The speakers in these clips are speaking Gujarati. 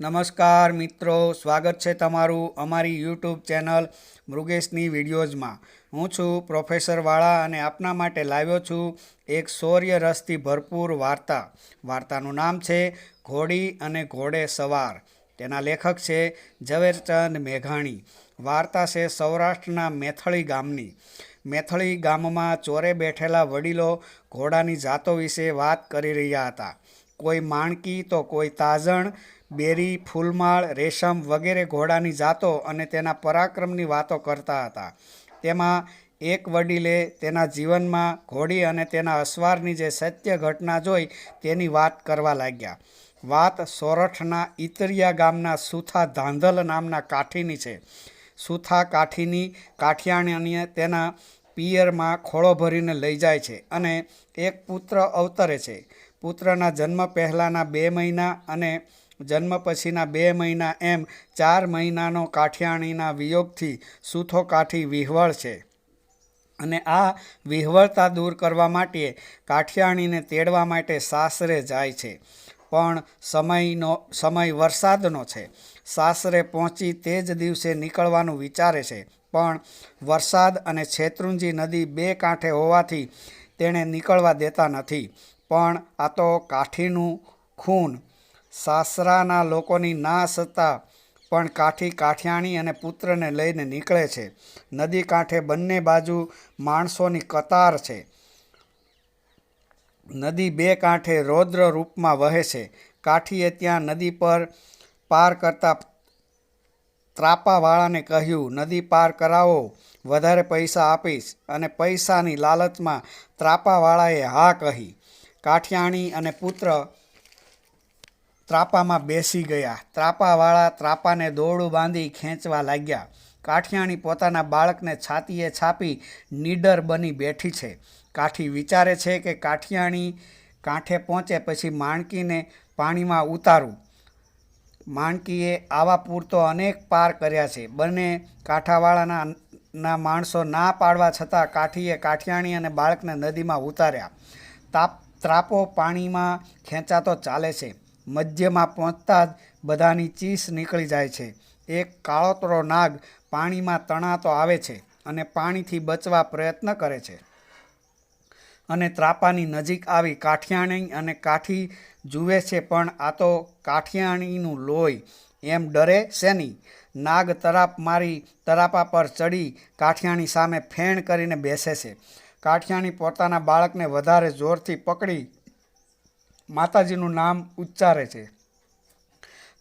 નમસ્કાર મિત્રો, સ્વાગત છે તમારું અમારી યુટ્યુબ ચેનલ મૃગેશની વિડીયોઝમાં. હું છું પ્રોફેસર વાળા અને આપના માટે લાવ્યો છું એક શૌર્ય રસથી ભરપૂર વાર્તા. વાર્તાનું નામ છે ઘોડી અને ઘોડે સવાર. તેના લેખક છે ઝવેરચંદ મેઘાણી. વાર્તા છે સૌરાષ્ટ્રના મેથળી ગામની. મેથળી ગામમાં ચોરે બેઠેલા વડીલો ઘોડાની જાતો વિશે વાત કરી રહ્યા હતા. કોઈ માણકી તો કોઈ તાજણ, બેરી, ફૂલમાળ, રેશમ વગેરે ઘોડાની જાતો અને તેના પરાક્રમની વાતો કરતા હતા. તેમાં એક વડીલે તેના જીવનમાં ઘોડી અને તેના અસવારની જે સત્ય ઘટના જોઈ તેની વાત કરવા લાગ્યા. વાત સોરઠના ઈતરિયા ગામના સુથા ધાંધલ નામના કાઠીની છે. સુથા કાઠીની કાઠિયાણીને તેના પિયરમાં ખોળો ભરીને લઈ જાય છે અને એક પુત્ર અવતરે છે. પુત્રના જન્મ પહેલાંના બે મહિના અને જન્મ પછીના બે મહિના એમ ચાર મહિનાનો કાઠિયાણીના વિયોગથી સૂથો કાઠી વિહવળ છે. અને આ વિહવળતા દૂર કરવા માટે કાઠિયાણીને તેડવા માટે સાસરે જાય છે. પણ સમયનો, સમય વરસાદનો છે. સાસરે પહોંચી તે જ દિવસે નીકળવાનું વિચારે છે. પણ વરસાદ અને છેતરુંજી નદી બે કાંઠે હોવાથી તેણે નીકળવા દેતા નથી. પણ આ તો કાઠીનું ખૂન. સાસરાના લોકોની ના સત્તા પણ કાઠી કાઠિયાણી અને પુત્રને લઈને નીકળે છે. નદી કાંઠે બંને બાજુ માણસોની કતાર છે. નદી બે કાંઠે રૌદ્ર રૂપમાં વહે છે. કાઠીએ ત્યાં નદી પર પાર કરતા ત્રાપાવાળાને કહ્યું, નદી પાર કરાવો, વધારે પૈસા આપીશ. અને પૈસાની લાલચમાં ત્રાપાવાળાએ હા કહી કાઠિયાણી અને પુત્ર ત્રાપામાં બેસી ગયા. ત્રાપાવાળા ત્રાપાને દોરડું બાંધી ખેંચવા લાગ્યા. કાઠિયાણી પોતાના બાળકને છાતીએ છાપી નીડર બની બેઠી છે. કાઠી વિચારે છે કે કાઠિયાણી કાંઠે પહોંચે પછી માણકીને પાણીમાં ઉતારું. માણકીએ આવા પૂરતો અનેક પાર કર્યા છે. બંને કાંઠાવાળાના ના માણસો ના પાડવા છતાં કાઠીએ કાઠિયાણી અને બાળકને નદીમાં ઉતાર્યા. તાપ ત્રાપો પાણીમાં ખેંચાતો ચાલે છે. મધ્યમાં પહોંચતા જ બધાની ચીસ નીકળી જાય છે. એક કાળોતરો નાગ પાણીમાં તણાતો આવે છે અને પાણીથી બચવા પ્રયત્ન કરે છે. અને ત્રાપાની નજીક આવી કાઠિયાણી અને કાઠી જુએ છે પણ આ તો કાઠિયાણીનું લોહી એમ ડરે શેની નાગ તરાપ મારી તરાપા પર ચડી કાઠિયાણી સામે ફેણ કરીને બેસે છે. કાઠિયાણી પોતાના બાળકને વધારે જોરથી પકડી માતાજીનું નામ ઉચ્ચારે છે.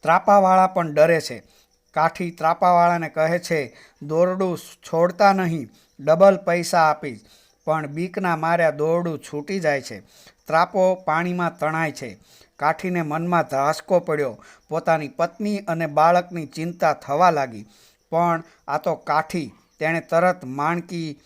ત્રાપાવાળા પણ ડરે છે. કાઠી ત્રાપાવાળાને કહે છે, દોરડું છોડતા નહીં, ડબલ પૈસા આપીશ. પણ બીકના માર્યા દોરડું છૂટી જાય છે. ત્રાપો પાણીમાં તણાય છે. કાઠીને મનમાં ધાસકો પડ્યો. પોતાની પત્ની અને બાળકની ચિંતા થવા લાગી. પણ આ તો કાઠી, તેણે તરત માણકી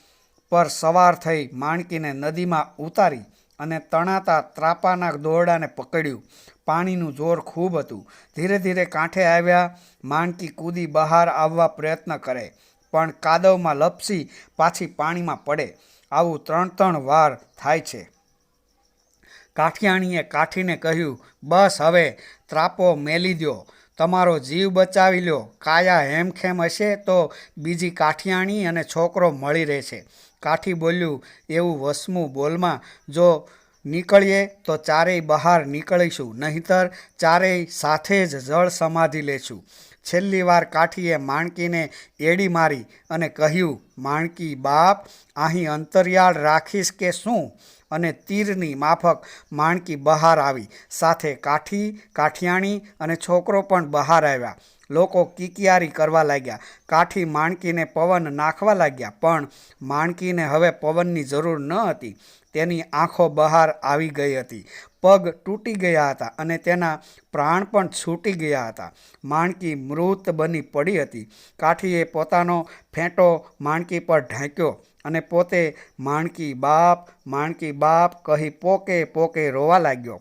પર સવાર થઈ માણકીને નદીમાં ઉતારી અને તણાતા ત્રાપાના દોરડાને પકડ્યું. પાણીનું જોર ખૂબ હતું. ધીરે ધીરે કાંઠે આવ્યા માણકી કૂદી બહાર આવવા પ્રયત્ન કરે, પણ કાદવમાં લપસી પાછી પાણીમાં પડે. આવું ત્રણ ત્રણ વાર થાય છે. કાઠિયાણીએ કાઠીને કહ્યું, બસ હવે ત્રાપો મેલી દો તમારો જીવ બચાવી લો કાયા હેમખેમ હશે તો બીજી કાઠિયાણી અને છોકરો મળી રહેશે. કાઠી બોલ્યું, એવું વસમું બોલમાં જો નીકળીએ તો ચારેય બહાર નીકળીશું, નહીંતર ચારેય સાથે જ જળ સમાધિ લેશું. છેલ્લી વાર કાઠીએ માણકીને એડી મારી અને કહ્યું, માણકી બાપ, અહીં અંતરિયાળ રાખીશ કે શું? અને તીરની માફક માણકી બહાર આવી. સાથે કાઠી, કાઠિયાણી અને છોકરો પણ બહાર આવ્યા. લોકો કિકિયારી કરવા લાગ્યા. કાઠી માણકીને પવન નાખવા લાગ્યા, પણ માણકીને હવે પવનની જરૂર ન હતી. તેની આંખો બહાર આવી ગઈ હતી. પગ તૂટી ગયા હતા અને તેના પ્રાણ પણ છૂટી ગયા હતા. માણકી મૃત બની પડી હતી. કાઠીએ પોતાનો ફેંટો માણકી પર ઢાંક્યો અને પોતે માણકી બાપ માણકી બાપ કહી પોકે પોકે રોવા લાગ્યો.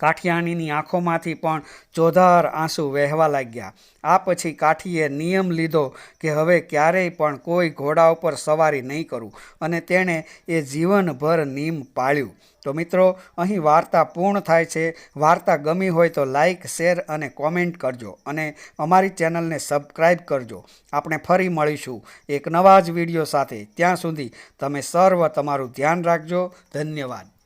કાઠિયાણીની આંખોમાંથી પણ ચોધાર આંસુ વહેવા લાગ્યા. આ પછી કાઠીએ નિયમ લીધો કે હવે ક્યારેય પણ કોઈ ઘોડા ઉપર સવારી નહીં કરું અને તેણે એ જીવનભર નિયમ પાળ્યું. તો મિત્રો, અહીં વાર્તા પૂર્ણ થાય છે. વાર્તા ગમી હોય તો લાઈક, શેર અને કોમેન્ટ કરજો અને અમારી ચેનલને સબસ્ક્રાઈબ કરજો. આપણે ફરી મળીશું એક નવા જ વીડિયો સાથે. ત્યાં સુધી તમે સર્વ તમારું ધ્યાન રાખજો. ધન્યવાદ.